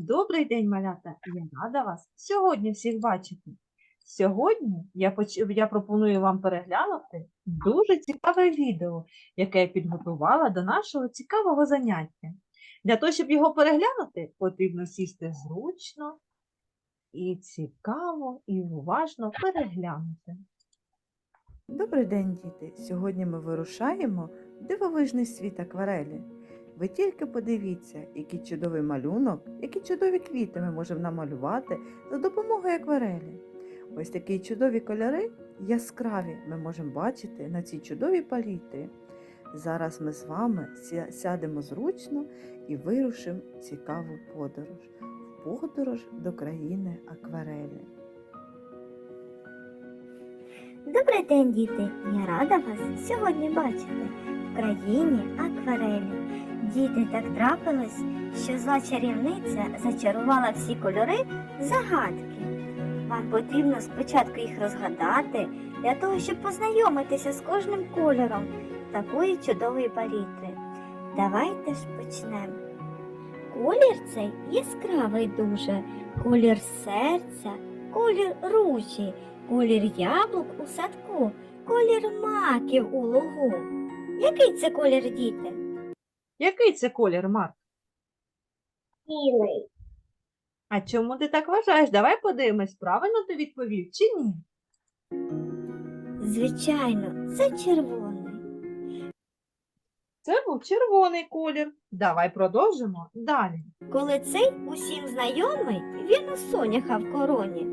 Добрий день, малята! Я рада вас сьогодні всіх бачити. Сьогодні я, поч... я пропоную вам переглянути дуже цікаве відео, яке я підготувала до нашого цікавого заняття. Для того, щоб його переглянути, потрібно сісти зручно і цікаво, і уважно переглянути. Добрий день, діти! Сьогодні ми вирушаємо дивовижний світ акварелі. Ви тільки подивіться, який чудовий малюнок, які чудові квіти ми можемо намалювати за допомогою акварелі. Ось такі чудові кольори, яскраві, ми можемо бачити на цій чудовій палітрі. Зараз ми з вами сядемо зручно і вирушимо цікаву подорож. В подорож до країни акварелі. Добрий день, діти! Я рада вас сьогодні бачити в країні акварелі. Діти, так трапилось, що зла чарівниця зачарувала всі кольори загадки. Вам потрібно спочатку їх розгадати для того, щоб познайомитися з кожним кольором такої чудової палітри. Давайте ж почнемо. Колір цей яскравий дуже, колір серця, колір ружі, колір яблук у садку, колір маків у лугу. Який це колір діти? Який це колір, Марк? Білий. А чому ти так вважаєш? Давай подивимось, правильно ти відповів чи ні? Звичайно, це червоний. Це був червоний колір. Давай продовжимо далі. Коли цей усім знайомий, він у соняха в короні.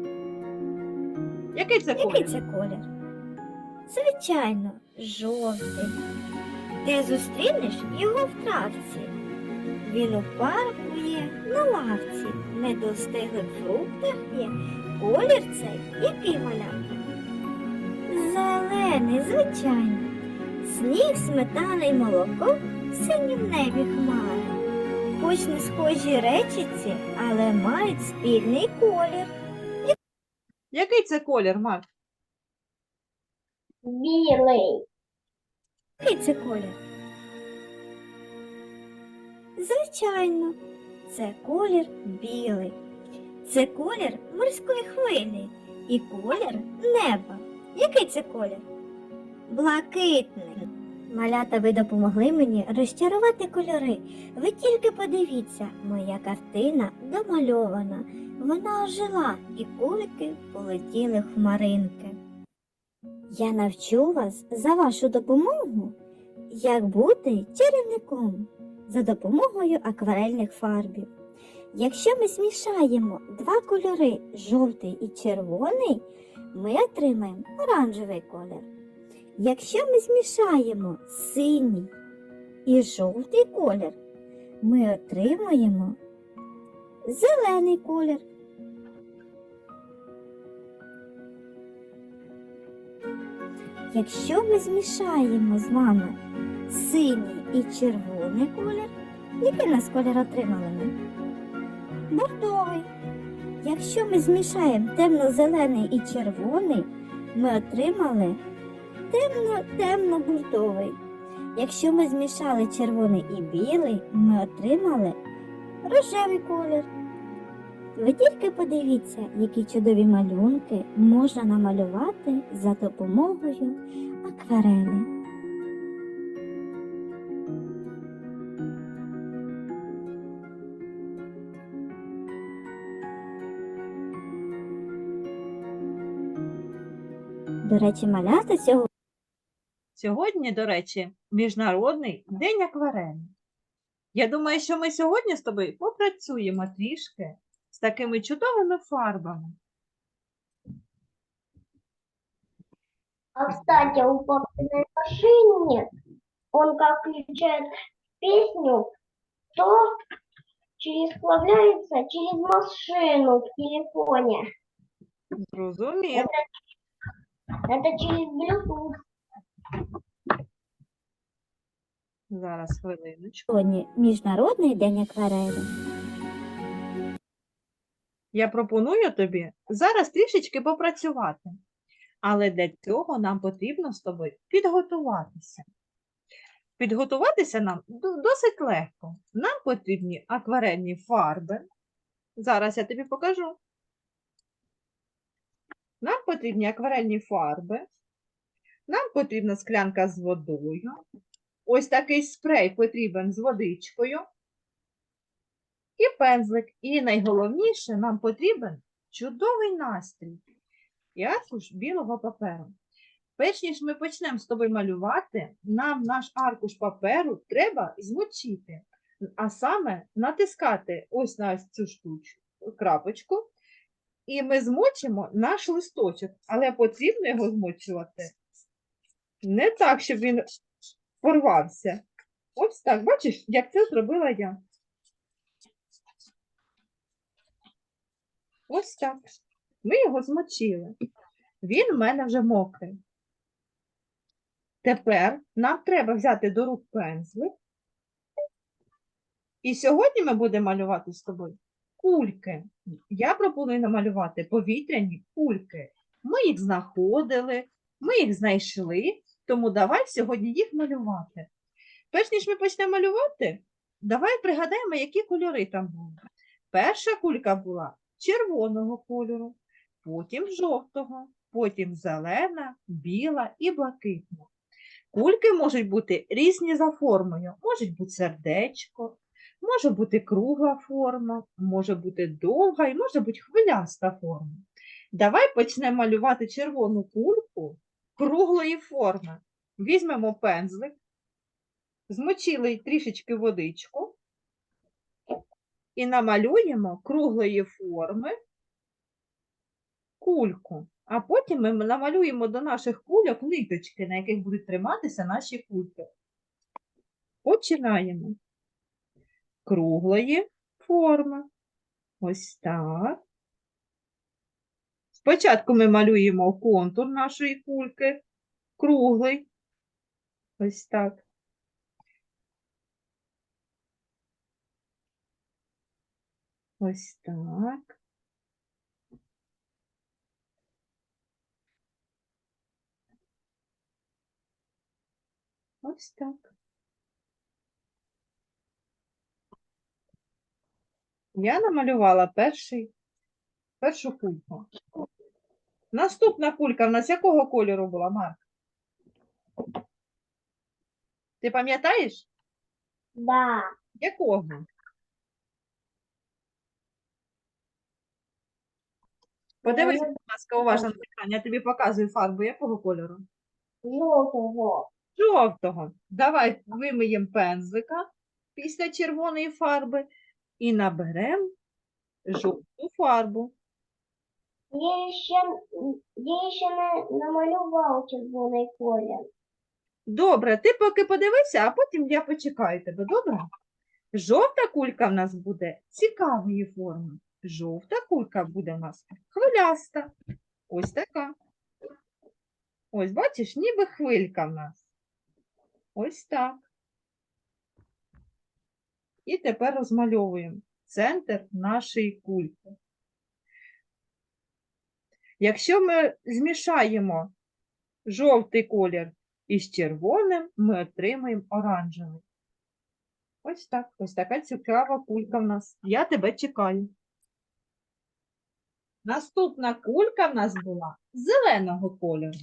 Який це Який колір? це колір? Звичайно, жовтий. Ти зустрінеш його в травці. Він у парку є, на лавці, недостиглих фруктах є. Колір цей який малятка? Зелений, звичайно. Сніг, сметана й молоко в синім небі хмари. Хоч не схожі речиці, але мають спільний колір. Який це колір, Марк? Білий. Який це колір? Звичайно, це колір білий. Це колір морської хвилі і колір неба. Який це колір? Блакитний. Малята, ви допомогли мені розчарувати кольори. Ви тільки подивіться, моя картина домальована. Вона ожила, і кульки полетіли хмаринки. Я навчу вас за вашу допомогу, як бути чарівником за допомогою акварельних фарбів. Якщо ми змішаємо два кольори жовтий і червоний, ми отримаємо оранжевий колір. Якщо ми змішаємо синій і жовтий колір, ми отримаємо зелений колір. Якщо ми змішаємо з вами синій і червоний колір, який нас колір отримали ми? Бордовий. Якщо ми змішаємо темно-зелений і червоний, ми отримали темно-темно-бордовий. Якщо ми змішали червоний і білий, ми отримали рожевий колір. Ви тільки подивіться, які чудові малюнки можна намалювати за допомогою акварелі. До речі, малята цього Сьогодні, до речі, Міжнародний день акварелі. Я думаю, що ми сьогодні з тобою попрацюємо трішки з такими чудовими фарбами. А кстати, у папиной машине он как включает песню, то через сплавляется через машину в телефоне. Зрозумів. Это через Bluetooth. Зараз хвилиночку. сьогодні Міжнародний день акварелі. Я пропоную тобі зараз трішечки попрацювати. Але для цього нам потрібно з тобою підготуватися. Підготуватися нам досить легко. Нам потрібні акварельні фарби, Зараз я тобі покажу. Нам потрібні акварельні фарби. Нам потрібна склянка з водою. Ось такий спрей потрібен з водичкою. І пензлик. І найголовніше, нам потрібен чудовий настрій і аркуш білого паперу. Перш ніж ми почнемо з тобою малювати, нам наш аркуш паперу треба змочити, а саме натискати ось на цю штучку, крапочку, і ми змочимо наш листочок, але потрібно його змочувати не так, щоб він порвався. Ось так, бачиш, як це зробила я. Ось так. Ми його змочили. Він в мене вже мокрий. Тепер нам треба взяти до рук пензлик. І сьогодні ми будемо малювати з тобою кульки. Я пропоную намалювати повітряні кульки. Ми їх знаходили, ми їх знайшли, тому давай сьогодні їх малювати. Перш ніж ми почнемо малювати, давай пригадаємо, які кольори там були. Перша кулька була червоного кольору, потім жовтого, потім зелена, біла і блакитна. Кульки можуть бути різні за формою. Можуть бути сердечко, може бути кругла форма, може бути довга і може бути хвиляста форма. Давай почнемо малювати червону кульку круглої форми. Візьмемо пензлик, змочили трішечки водичку і намалюємо круглої форми кульку. А потім ми намалюємо до наших кульок ниточки, на яких будуть триматися наші кульки. Починаємо. Круглої форми. Ось так. Спочатку ми малюємо контур нашої кульки. Круглий. Ось так. Ось так. Ось так. Я намалювала перший, першу кульку. Наступна кулька в нас якого кольору була, Марк? Ти пам'ятаєш? Да. Якого? Подивись, Ну, будь ласка, уважно на екран. Я тобі показую фарбу якого кольору? Желтого. Жовтого. Давай вимиємо пензлика після червоної фарби і наберемо жовту фарбу. Я ще, я ще не намалював червоний колір. Добре, ти поки подивися, а потім я почекаю тебе, добре? Жовта кулька в нас буде цікавої форми. Жовта кулька буде в нас хвиляста. Ось така. Ось, бачиш, ніби хвилька в нас. Ось так. І тепер розмальовуємо центр нашої кульки. Якщо ми змішаємо жовтий колір із червоним, ми отримаємо оранжевий. Ось так. Ось така цікава кулька в нас. Я тебе чекаю. Наступна кулька в нас була зеленого кольору.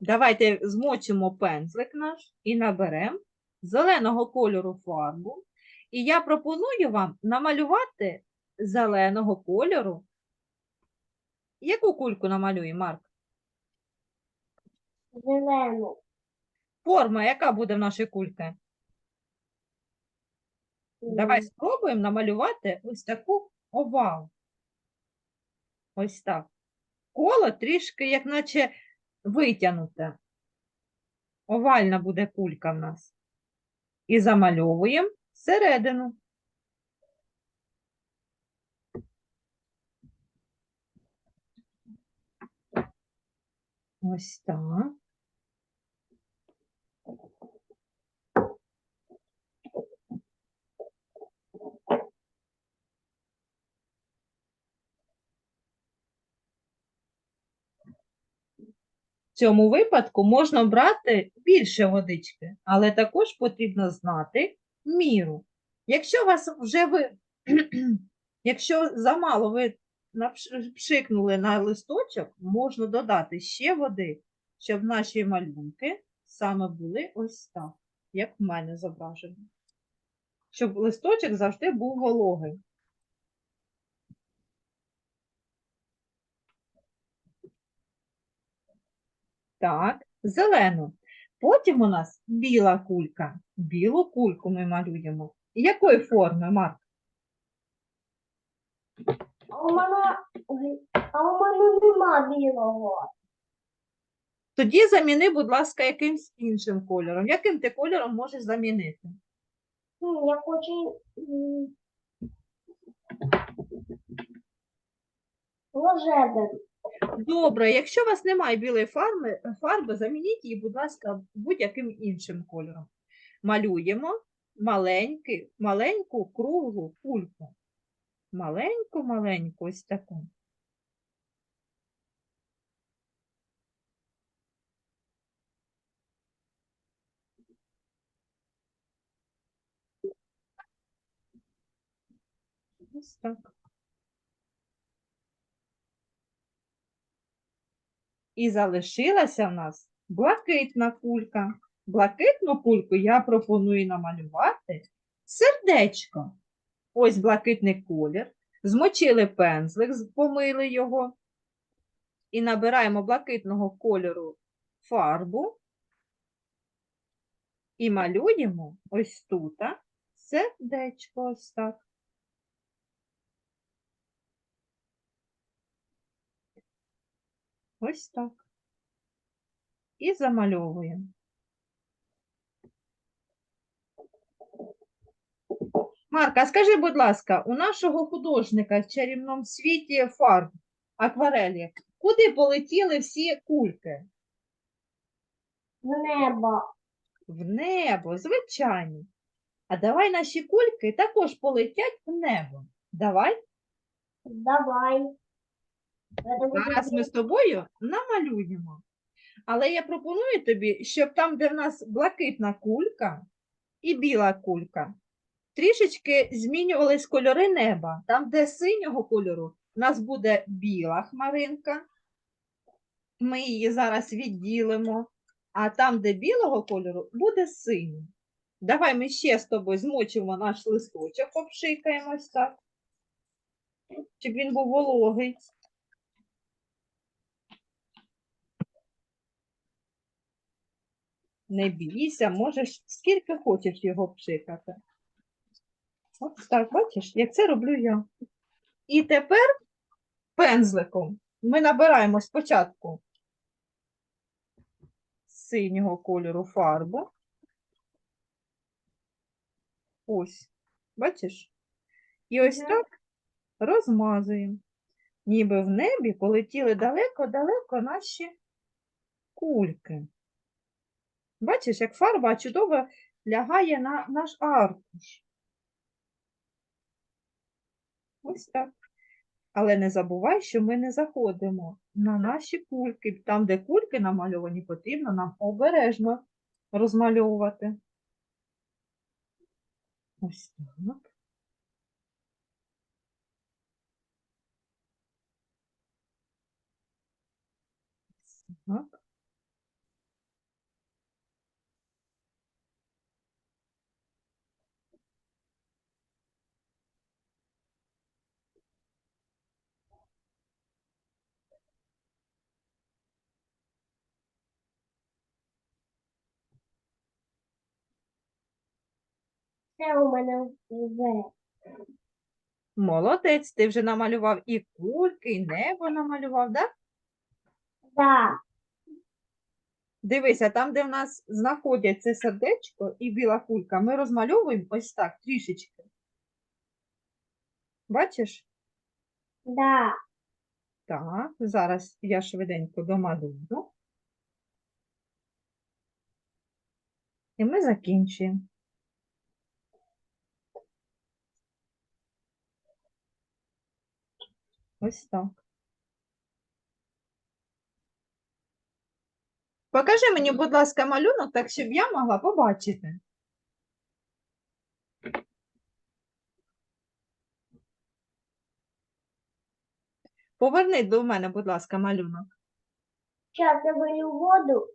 Давайте змочимо пензлик наш і наберемо зеленого кольору фарбу. І я пропоную вам намалювати зеленого кольору. Яку кульку намалює, Марк? Зелену. Форма, яка буде в нашій кульці? Давай спробуємо намалювати ось таку овал. Ось так. Коло трішки, як наче витягнуте. Овальна буде кулька в нас. І замальовуємо всередину. Ось так. В цьому випадку можна брати більше водички, але також потрібно знати міру. Якщо вас вже ви, Якщо замало ви пшикнули на листочок, можна додати ще води, щоб наші малюнки саме були ось так, як в мене зображено. Щоб листочок завжди був вологий. Так, зелену. Потім у нас біла кулька. Білу кульку ми малюємо. Якої форми, Марк? А у мене, а у мене нема білого. Тоді заміни, будь ласка, якимсь іншим кольором. Яким ти кольором можеш замінити? М, Я хочу рожевим. Добре, якщо у вас немає білої фарби, фарби, замініть її, будь ласка, будь-яким іншим кольором. Малюємо маленьку, маленьку круглу кульку. Маленьку, маленьку, ось таку. Ось так. І залишилася в нас блакитна кулька. Блакитну кульку я пропоную намалювати сердечко. Ось блакитний колір. Змочили пензлик, помили його. І набираємо блакитного кольору фарбу. І малюємо ось тут сердечко ось так. Ось так. І замальовуємо. Марка, скажи, будь ласка, у нашого художника в чарівному світі фарб, акварелі, куди полетіли всі кульки? В небо. В небо, звичайно. А давай наші кульки також полетять в небо. Давай. Давай. Зараз ми з тобою намалюємо. Але я пропоную тобі, щоб там, де в нас блакитна кулька і біла кулька, трішечки змінювались кольори неба. Там, де синього кольору, у нас буде біла хмаринка. Ми її зараз відділимо. А там, де білого кольору, буде синій. Давай ми ще з тобою змочимо наш листочок, попшикаємо ось так, щоб він був вологий. Не бійся, можеш скільки хочеш його пшикати. Ось так, бачиш, як це роблю я. І тепер пензликом ми набираємо спочатку синього кольору фарбу. Ось, бачиш? І ось так розмазуємо. Ніби в небі полетіли далеко-далеко наші кульки. Бачиш, як фарба чудово лягає на наш аркуш. Ось так. Але не забувай, що ми не заходимо на наші кульки. Там, де кульки намальовані, потрібно нам обережно розмальовувати. Ось так. Так. Це у мене вже. Молодець, ти вже намалював і кульки, і небо намалював, так? Да. Дивися, там, де в нас знаходяться сердечко і біла кулька, ми розмальовуємо ось так трішечки. Бачиш? Да. Так, зараз я швиденько домалюю. І ми закінчуємо. Ось так. Покажи мені, будь ласка, малюнок, так щоб я могла побачити. Поверни до мене, будь ласка, малюнок. Зараз я вилю воду.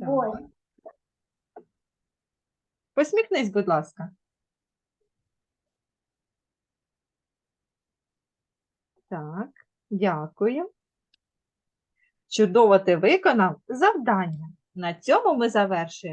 Так. Ой. Посміхнись, будь ласка. Так, дякую. Чудово ти виконав завдання. На цьому ми завершуємо.